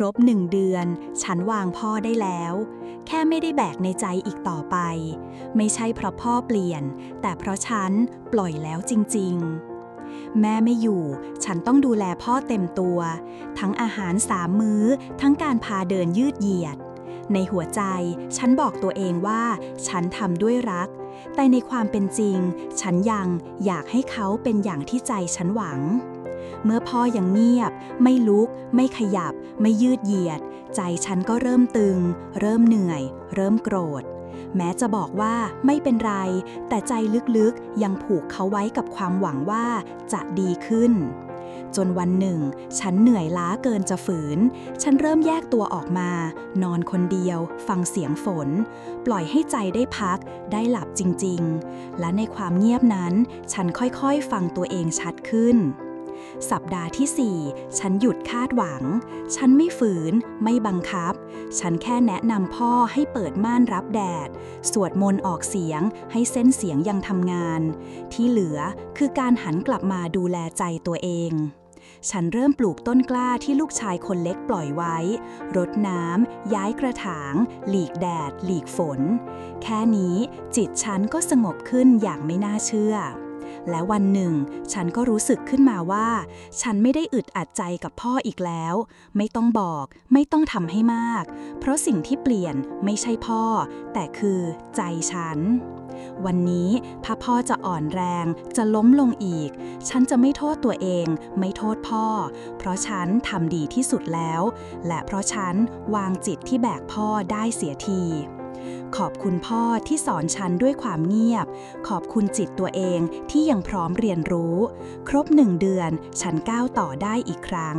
ครบหนึ่งเดือน ฉันวางพ่อได้แล้ว แค่ไม่ได้แบกในใจอีกต่อไป ไม่ใช่เพราะพ่อเปลี่ยน แต่เพราะฉันปล่อยแล้วจริง ๆ แม่ไม่อยู่ ฉันต้องดูแลพ่อเต็มตัว ทั้งอาหารสามมื้อ ทั้งการพาเดินยืดเหยียด ในหัวใจ ฉันบอกตัวเองว่า ฉันทำด้วยรัก แต่ในความเป็นจริง ฉันยังอยากให้เขาเป็นอย่างที่ใจฉันหวัง เมื่อพ่อยังเงียบ ไม่ลุก ไม่ขยับ ไม่ยืดเหยียด ใจฉันก็เริ่มตึง เริ่มเหนื่อย เริ่มโกรธ แม้จะบอกว่าไม่เป็นไร แต่ใจลึกๆยังผูกเขาไว้กับความหวังว่าจะดีขึ้น จนวันหนึ่ง ฉันเหนื่อยล้าเกินจะฝืน ฉันเริ่มแยกตัวออกมา นอนคนเดียว ฟังเสียงฝน ปล่อยให้ใจได้พัก ได้หลับจริง ๆ และในความเงียบนั้น ฉันค่อยๆ ฟังตัวเองชัดขึ้น สัปดาห์ที่ 4 ฉันหยุดคาดหวัง ฉันไม่ฝืน ไม่บังคับ ฉันแค่แนะนำพ่อให้เปิดม่านรับแดด สวดมนต์ออกเสียง ให้เส้นเสียงยังทำงาน ที่เหลือคือการหันกลับมาดูแลใจตัวเองฉันเริ่มปลูกต้นกล้าที่ลูกชายคนเล็กปล่อยไว้ รดน้ำ ย้ายกระถาง หลีกแดด หลีกฝน แค่นี้จิตฉันก็สงบขึ้นอย่างไม่น่าเชื่อ และวันหนึ่ง ฉันก็รู้สึกขึ้นมาว่า ฉันไม่ได้อึดอัดใจกับพ่ออีกแล้ว ไม่ต้องบอก ไม่ต้องทำให้มาก เพราะสิ่งที่เปลี่ยนไม่ใช่พ่อ แต่คือใจฉัน วันนี้ถ้าพ่อจะอ่อนแรง จะล้มลงอีก ฉันจะไม่โทษตัวเอง ไม่โทษพ่อ เพราะฉันทำดีที่สุดแล้ว และเพราะฉันวางจิตที่แบกพ่อได้เสียที ขอบคุณพ่อที่สอนฉันด้วยความเงียบ ขอบคุณจิตตัวเองที่ยังพร้อมเรียนรู้ ครบหนึ่งเดือน ฉันก้าวต่อได้อีกครั้ง